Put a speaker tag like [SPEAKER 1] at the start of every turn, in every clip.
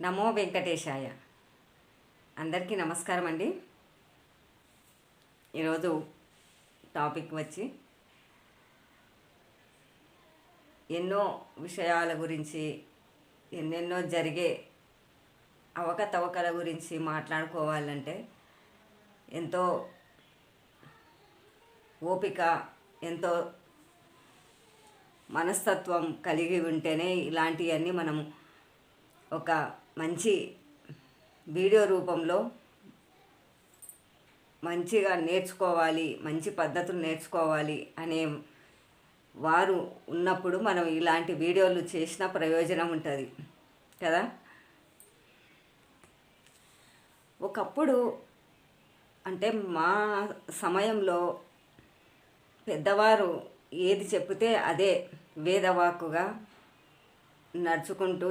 [SPEAKER 1] నమో వెంకటేశాయ. అందరికీ నమస్కారం అండి ఈరోజు టాపిక్ వచ్చి ఎన్నో విషయాల గురించి ఎన్నెన్నో జరిగే అవకతవకల గురించి మాట్లాడుకోవాలంటే ఎంతో ఓపిక ఎంతో మనస్తత్వం కలిగి ఉంటేనే ఇలాంటివన్నీ మనము ఒక మంచి వీడియో రూపంలో మంచిగా నేర్చుకోవాలి మంచి పద్ధతులు నేర్చుకోవాలి అనే వారు ఉన్నప్పుడు మనం ఇలాంటి వీడియోలు చేసిన ప్రయోజనం ఉంటుంది. కదా? ఒకప్పుడు అంటే మా సమయంలో పెద్దవారు ఏది చెప్తే అదే వేదవాకుగా నడుచుకుంటూ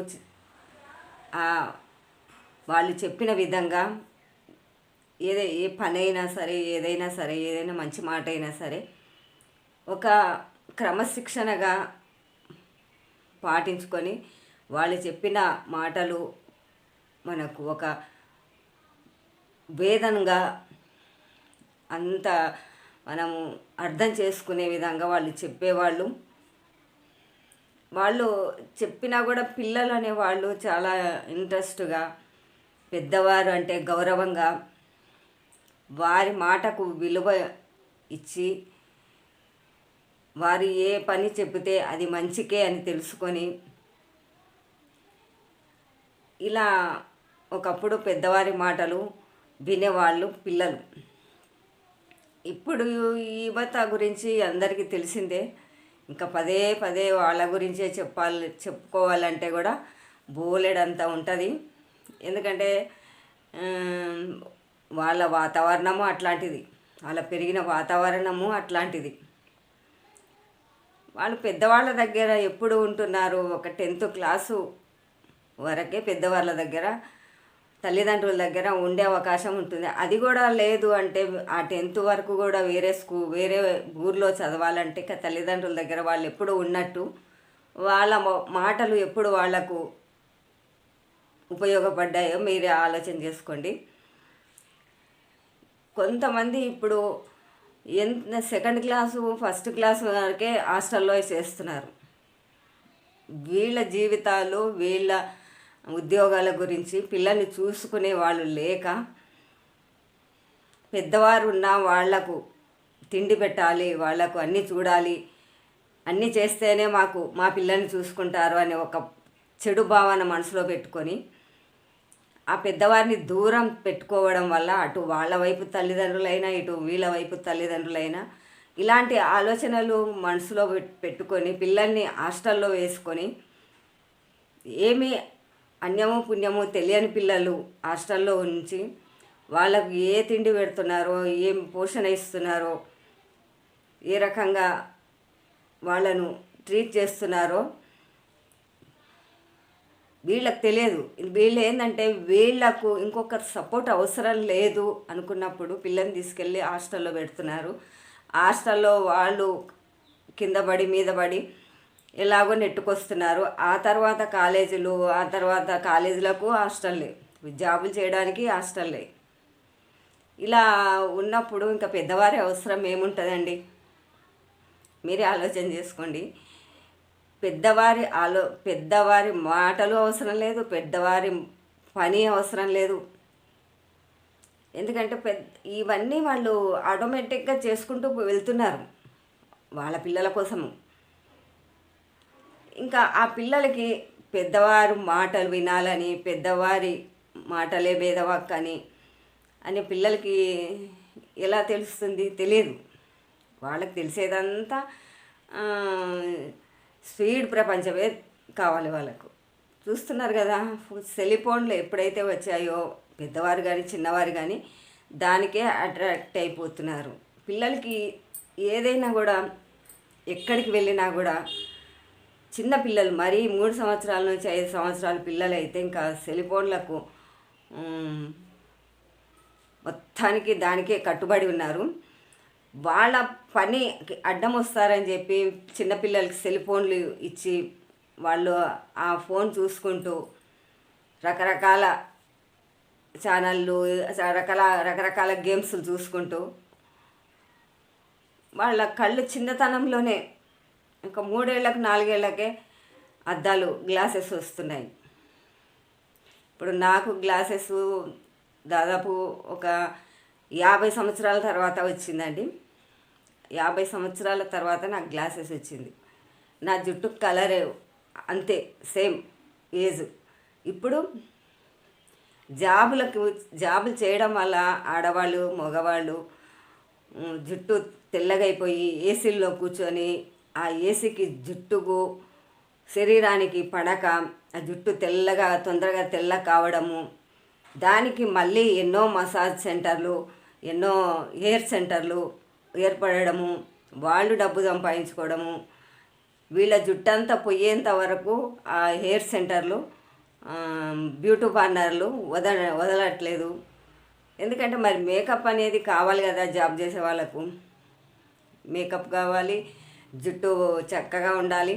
[SPEAKER 1] వాళ్ళు చెప్పిన విధంగా ఏదే ఏ పని అయినా సరే ఏదైనా సరే ఏదైనా మంచి మాట అయినా సరే ఒక క్రమశిక్షణగా పాటించుకొని వాళ్ళు చెప్పిన మాటలు మనకు ఒక వేదనగా అంత మనము అర్థం చేసుకునే విధంగా వాళ్ళు చెప్పేవాళ్ళు. వాళ్ళు చెప్పినా కూడా పిల్లలు అనేవాళ్ళు చాలా ఇంట్రెస్ట్గా పెద్దవారు అంటే గౌరవంగా వారి మాటకు విలువ ఇచ్చి వారు ఏ పని చెబితే అది మంచికే అని తెలుసుకొని ఇలా ఒకప్పుడు పెద్దవారి మాటలు వినేవాళ్ళు పిల్లలు. ఇప్పుడు ఈ యువత గురించి అందరికీ తెలిసిందే ఇంకా పదే పదే వాళ్ళ గురించే చెప్పాలి చెప్పుకోవాలంటే కూడా బోలెడంత ఉంటుంది. ఎందుకంటే వాళ్ళ వాతావరణము అట్లాంటిది. వాళ్ళ పెరిగిన వాతావరణము అట్లాంటిది. వాళ్ళు పెద్దవాళ్ళ దగ్గర ఎప్పుడు ఉంటున్నారు? ఒక టెన్త్ క్లాసు వరకే పెద్దవాళ్ళ దగ్గర తల్లిదండ్రుల దగ్గర ఉండే అవకాశం ఉంటుంది. అది కూడా లేదు అంటే ఆ టెన్త్ వరకు కూడా వేరే స్కూ వేరే ఊర్లో చదవాలంటే తల్లిదండ్రుల దగ్గర వాళ్ళు ఎప్పుడు ఉన్నట్టు వాళ్ళ మాటలు ఎప్పుడు వాళ్ళకు ఉపయోగపడ్డాయో మీరే ఆలోచన చేసుకోండి. కొంతమంది ఇప్పుడు ఎంత సెకండ్ క్లాసు ఫస్ట్ క్లాస్ వరకే హాస్టల్లో చేస్తున్నారు. వీళ్ళ జీవితాలు వీళ్ళ ఉద్యోగాల గురించి పిల్లల్ని చూసుకునే వాళ్ళు లేక పెద్దవారు ఉన్న వాళ్ళకు తిండి పెట్టాలి వాళ్ళకు అన్నీ చూడాలి. అన్నీ చేస్తేనే మాకు మా పిల్లల్ని చూసుకుంటారు అనే ఒక చెడు భావన మనసులో పెట్టుకొని ఆ పెద్దవారిని దూరం పెట్టుకోవడం వల్ల అటు వాళ్ళ వైపు తల్లిదండ్రులైనా ఇటు వీళ్ళ వైపు తల్లిదండ్రులైనా ఇలాంటి ఆలోచనలు మనసులో పెట్టుకొని పిల్లల్ని హాస్టల్లో వేసుకొని ఏమి అన్యము పుణ్యము తెలియని పిల్లలు హాస్టల్లో ఉంచి వాళ్ళకు ఏ తిండి పెడుతున్నారో ఏం పోషణ ఇస్తున్నారో ఏ రకంగా వాళ్ళను ట్రీట్ చేస్తున్నారో వీళ్ళకి తెలియదు. వీళ్ళు ఏంటంటే వీళ్ళకు ఇంకొక సపోర్ట్ అవసరం లేదు అనుకున్నప్పుడు పిల్లని తీసుకెళ్ళి హాస్టల్లో పెడుతున్నారు. హాస్టల్లో వాళ్ళు కింద పడి మీద పడి ఎలాగో నెట్టుకొస్తున్నారు. ఆ తర్వాత కాలేజీలు ఆ తర్వాత కాలేజీలకు హాస్టల్లే జాబులు చేయడానికి హాస్టల్లే ఇలా ఉన్నప్పుడు ఇంకా పెద్దవారి అవసరం ఏముంటుందండి? మీరే ఆలోచన చేసుకోండి. పెద్దవారి ఆలో పెద్దవారి మాటలు అవసరం లేదు పెద్దవారి పని అవసరం లేదు. ఎందుకంటే పెద్ద ఇవన్నీ వాళ్ళు ఆటోమేటిక్గా చేసుకుంటూ వెళ్తున్నారు. వాళ్ళ పిల్లల కోసము. ఇంకా ఆ పిల్లలకి పెద్దవారు మాటలు వినాలని పెద్దవారి మాటలే భేదవాక్కని అని పిల్లలకి ఎలా తెలుస్తుంది? తెలియదు. వాళ్ళకి తెలిసేదంతా స్పీడ్ ప్రపంచమే కావాలి వాళ్ళకు. చూస్తున్నారు కదా సెల్ ఫోన్లు ఎప్పుడైతే వచ్చాయో పెద్దవారు కానీ చిన్నవారు కానీ దానికే అట్రాక్ట్ అయిపోతున్నారు. పిల్లలకి ఏదైనా కూడా ఎక్కడికి వెళ్ళినా కూడా చిన్న పిల్లలు మరీ మూడు సంవత్సరాల నుంచి ఐదు సంవత్సరాల పిల్లలు అయితే ఇంకా సెలిఫోన్లకు మొత్తానికి దానికే కట్టుబడి ఉన్నారు. వాళ్ళ పని అడ్డం వస్తారని చెప్పి చిన్నపిల్లలకి సెల్ ఫోన్లు ఇచ్చి వాళ్ళు ఆ ఫోన్ చూసుకుంటూ రకరకాల ఛానళ్ళు రకాల రకరకాల గేమ్స్లు చూసుకుంటూ వాళ్ళ కళ్ళు చిన్నతనంలోనే ఇంకా మూడేళ్ళకు నాలుగేళ్ళకే అద్దాలు గ్లాసెస్ వస్తున్నాయి. ఇప్పుడు నాకు గ్లాసెస్ దాదాపు ఒక యాభై సంవత్సరాల తర్వాత వచ్చిందండి. యాభై సంవత్సరాల తర్వాత నాకు గ్లాసెస్ వచ్చింది. నా జుట్టు కలరే అంతే సేమ్ ఏజ్. ఇప్పుడు జాబులకు జాబులు చేయడం వల్ల ఆడవాళ్ళు మగవాళ్ళు జుట్టు తెల్లగైపోయి ఏసీల్లో కూర్చొని ఆ ఏసీకి జుట్టుకు శరీరానికి పడక ఆ జుట్టు తెల్లగా తొందరగా తెల్ల కావడము. దానికి మళ్ళీ ఎన్నో మసాజ్ సెంటర్లు ఎన్నో హెయిర్ సెంటర్లు ఏర్పడము వాళ్ళు డబ్బు సంపాదించుకోవడము. వీళ్ళ జుట్టంతా పోయేంత వరకు ఆ హెయిర్ సెంటర్లు బ్యూటీ పార్లర్లు వదల వదలట్లేదు. ఎందుకంటే మరి మేకప్ అనేది కావాలి కదా జాబ్ చేసే వాళ్ళకు. మేకప్ కావాలి జుట్టు చక్కగా ఉండాలి.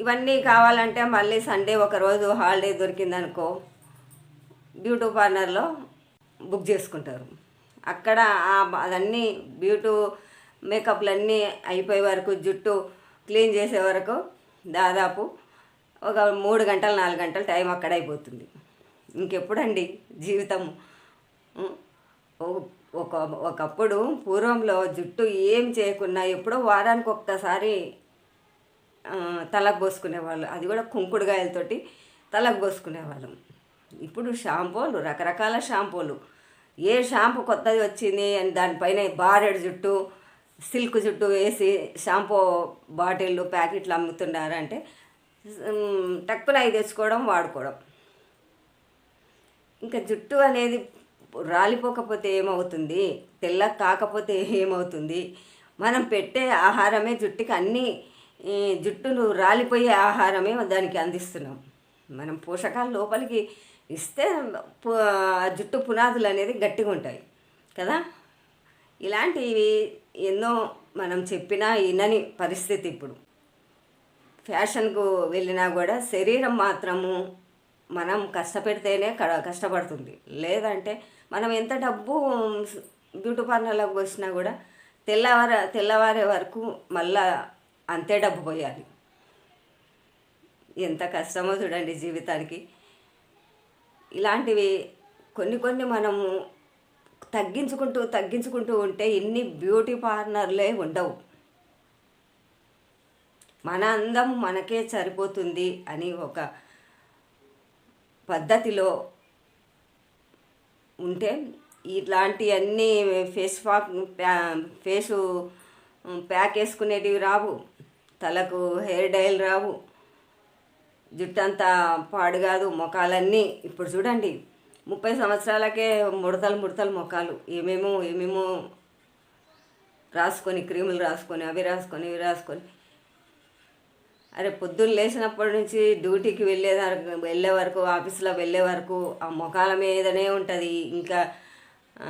[SPEAKER 1] ఇవన్నీ కావాలంటే మళ్ళీ సండే ఒకరోజు హాలిడే దొరికిందనుకో బ్యూటీ పార్లర్లో బుక్ చేసుకుంటారు. అక్కడ అదన్నీ బ్యూటీ మేకప్లు అన్నీ అయిపోయే వరకు జుట్టు క్లీన్ చేసే వరకు దాదాపు ఒక మూడు గంటలు నాలుగు గంటలు టైం అక్కడ అయిపోతుంది ఇంకెప్పుడండి జీవితం? ఒక ఒకప్పుడు పూర్వంలో జుట్టు ఏం చేయకున్నా ఎప్పుడో వారానికి ఒక్కసారి తలకు పోసుకునేవాళ్ళు. అది కూడా కుంకుడుగాయలతోటి తలకు పోసుకునేవాళ్ళం. ఇప్పుడు షాంపూలు రకరకాల షాంపూలు. ఏ షాంపూ కొత్తది వచ్చింది అని దానిపైన బారెడు జుట్టు సిల్క్ జుట్టు వేసి షాంపూ బాటిళ్ళు ప్యాకెట్లు అమ్ముతున్నారంటే టక్కున అవి తెచ్చుకోవడం వాడుకోవడం. ఇంకా జుట్టు అనేది రాలిపోకపోతే ఏమవుతుంది? తెల్ల కాకపోతే ఏమవుతుంది? మనం పెట్టే ఆహారమే జుట్టుకి అన్ని జుట్టును రాలిపోయే ఆహారమే దానికి అందిస్తున్నాం. మనం పోషకాలు లోపలికి ఇస్తే జుట్టు పునాదులు అనేది గట్టిగా ఉంటాయి కదా? ఇలాంటివి ఎన్నో మనం చెప్పినా వినని పరిస్థితి ఇప్పుడు. ఫ్యాషన్కు వెళ్ళినా కూడా శరీరం మాత్రము మనం కష్టపెడితేనే క- కష్టపడుతుంది. లేదంటే మనం ఎంత డబ్బు బ్యూటీ పార్లర్లకు వచ్చినా కూడా తెల్లవార తెల్లవారే వరకు మళ్ళా అంతే డబ్బు పోయాలి. ఎంత కష్టమో చూడండి జీవితానికి. ఇలాంటివి కొన్ని కొన్ని మనము తగ్గించుకుంటూ తగ్గించుకుంటూ ఉంటే ఇన్ని బ్యూటీ పార్లర్లే ఉండవు. మన అందం మనకే సరిపోతుంది అని ఒక పద్ధతిలో ఉంటే ఇట్లాంటి అన్ని ఫేస్ పాక్ ప్యా ఫేసు ప్యాక్ వేసుకునేటివి రావు. తలకు హెయిర్ డైల్ రావు. జుట్టు అంతా పాడు కాదు. ముఖాలన్నీ ఇప్పుడు చూడండి. ముప్పై సంవత్సరాలకే ముడతలు ముడతలు ముఖాలు. ఏమేమో ఏమేమో రాసుకొని క్రీములు రాసుకొని అవి రాసుకొని ఇవి రాసుకొని అరే పొద్దున్న లేచినప్పటి నుంచి డ్యూటీకి వెళ్ళే వరకు వెళ్ళే వరకు ఆఫీస్లో వెళ్ళే వరకు ఆ ముఖాల మీదనే ఉంటుంది. ఇంకా ఆ,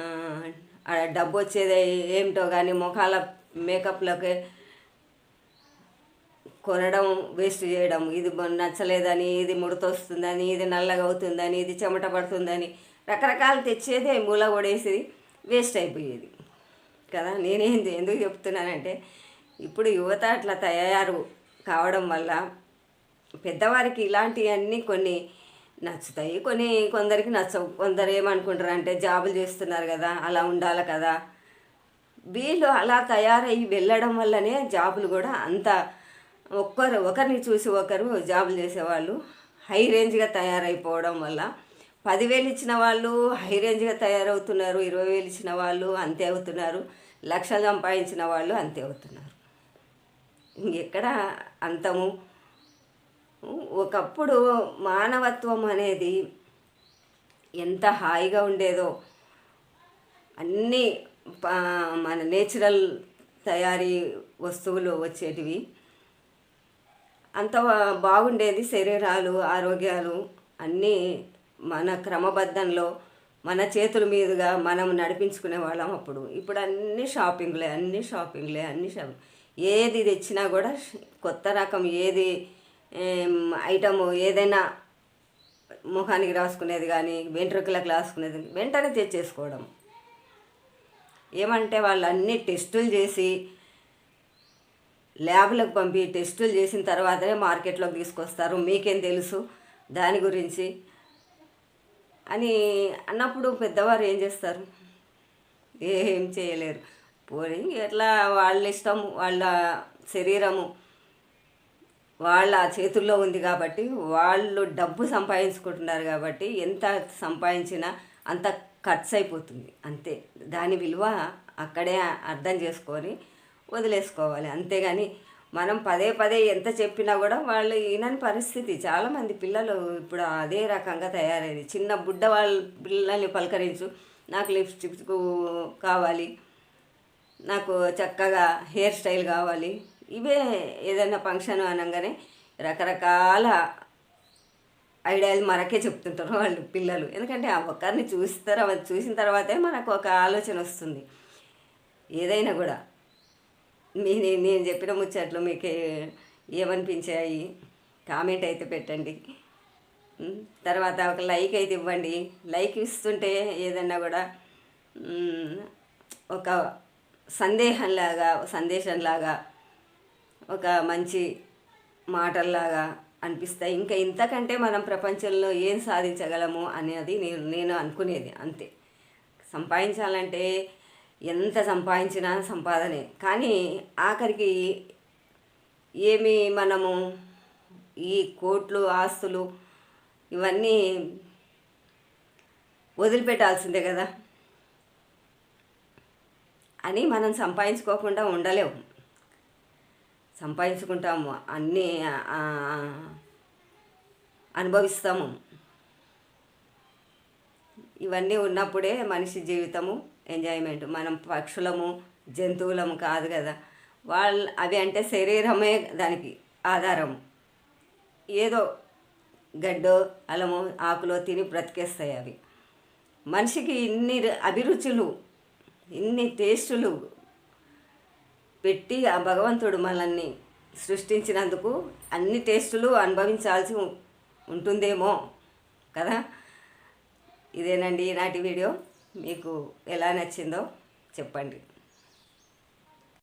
[SPEAKER 1] డబ్బు వచ్చేది ఏమిటో కానీ ముఖాల మేకప్లోకి కొనడం వేస్ట్ చేయడం. ఇది నచ్చలేదని ఇది ముడత వస్తుందని ఇది నల్లగా అవుతుందని ఇది చెమట పడుతుందని రకరకాలు తెచ్చేదే మూల కొడేసేది వేస్ట్ అయిపోయేది. కదా నేనేం ఎందుకు చెప్తున్నానంటే ఇప్పుడు యువత అట్లా తయారు కావడం వల్ల పెద్దవారికి ఇలాంటివన్నీ కొన్ని నచ్చుతాయి. కొన్ని కొందరికి నచ్చవు. కొందరు ఏమనుకుంటారు అంటే జాబులు చేస్తున్నారు కదా అలా ఉండాలి కదా. వీళ్ళు అలా తయారయ్యి వెళ్ళడం వల్లనే జాబులు కూడా అంత ఒక్కరు ఒకరిని చూసి ఒకరు జాబులు చేసేవాళ్ళు హై రేంజ్గా తయారైపోవడం వల్ల పదివేలు ఇచ్చిన వాళ్ళు హై రేంజ్గా తయారవుతున్నారు ఇరవై వేలు ఇచ్చిన వాళ్ళు అంతే అవుతున్నారు లక్షలు సంపాదించిన వాళ్ళు అంతే అవుతున్నారు. ఇంకెక్కడ అంతము. ఒకప్పుడు మానవత్వం అనేది ఎంత హాయిగా ఉండేదో అన్నీ మన నేచురల్ తయారీ వస్తువులు వచ్చేటివి. అంత బాగుండేది శరీరాలు ఆరోగ్యాలు అన్నీ మన క్రమబద్ధంలో మన చేతుల మీదుగా మనం నడిపించుకునే వాళ్ళం అప్పుడు. ఇప్పుడు అన్ని షాపింగ్లే అన్ని షాపింగ్లే అన్ని షాపింగ్. ఏది తెచ్చినా కూడా కొత్త రకం ఏది ఐటమ్ ఏదైనా ముఖానికి రాసుకునేది కానీ వెంట్రుకలకు రాసుకునేది వెంటనే తెచ్చేసుకోవడం. ఏమంటే వాళ్ళు అన్ని టెస్టులు చేసి ల్యాబ్లకు పంపి టెస్టులు చేసిన తర్వాతనే మార్కెట్లోకి తీసుకొస్తారు. మీకేం తెలుసు దాని గురించి? అని అన్నప్పుడు పెద్దవారు ఏం చేస్తారు? ఏం చేయలేరు. పోనీ ఎట్లా వాళ్ళ ఇష్టం వాళ్ళ శరీరము వాళ్ళ చేతుల్లో ఉంది కాబట్టి వాళ్ళు డబ్బు సంపాదించుకుంటున్నారు కాబట్టి ఎంత సంపాదించినా అంత ఖర్చు అయిపోతుంది అంతే. దాని విలువ అక్కడే అర్థం చేసుకొని వదిలేసుకోవాలి. అంతేగాని మనం పదే పదే ఎంత చెప్పినా కూడా వాళ్ళు ఈనని పరిస్థితి. చాలామంది పిల్లలు ఇప్పుడు అదే రకంగా తయారైంది. చిన్న బుడ్డ వాళ్ళ పిల్లల్ని పలకరించు నాకు లిప్స్టిక్ కావాలి నాకు చక్కగా హెయిర్ స్టైల్ కావాలి. ఇవే ఏదైనా ఫంక్షన్ అనగానే రకరకాల ఐడియాలు మనకే చెప్తుంటారు వాళ్ళు పిల్లలు. ఎందుకంటే ఆ ఒక్కరిని చూస్తారు అది చూసిన తర్వాతే మనకు ఒక ఆలోచన వస్తుంది. ఏదైనా కూడా మీ నేను చెప్పిన ముచ్చట్లు మీకు ఏమనిపించాయి? కామెంట్ అయితే పెట్టండి. తర్వాత ఒక లైక్ అయితే ఇవ్వండి. లైక్ ఇస్తుంటే ఏదన్నా కూడా ఒక సందేహంలాగా సందేశంలాగా ఒక మంచి మాటల్లాగా అనిపిస్తాయి. ఇంకా ఇంతకంటే మనం ప్రపంచంలో ఏం సాధించగలము అనేది నేను నేను అనుకునేది అంతే. సంపాదించాలంటే ఎంత సంపాదించినా సంపాదనే. కానీ ఆఖరికి ఏమి మనము ఈ కోట్లు ఆస్తులు ఇవన్నీ వదిలిపెట్టాల్సిందే కదా. అని మనం సంపాదించుకోకుండా ఉండలేము సంపాదించుకుంటాము అన్నీ అనుభవిస్తాము. ఇవన్నీ ఉన్నప్పుడే మనిషి జీవితము ఎంజాయ్మెంట్. మనం పక్షులము జంతువులము కాదు కదా. వాళ్ళ అవి అంటే శరీరమే దానికి ఆధారం. ఏదో గడ్డో అలము ఆకులో తిని బ్రతికేస్తాయి అవి. మనిషికి ఇన్ని ర- అభిరుచులు ఇన్ని టేస్టులు పెట్టి ఆ భగవంతుడు మనల్ని సృష్టించినందుకు అన్ని టేస్టులు అనుభవించాల్సి ఉంటుందేమో కదా? ఇదేనండి ఈనాటి వీడియో. మీకు ఎలా నచ్చిందో చెప్పండి.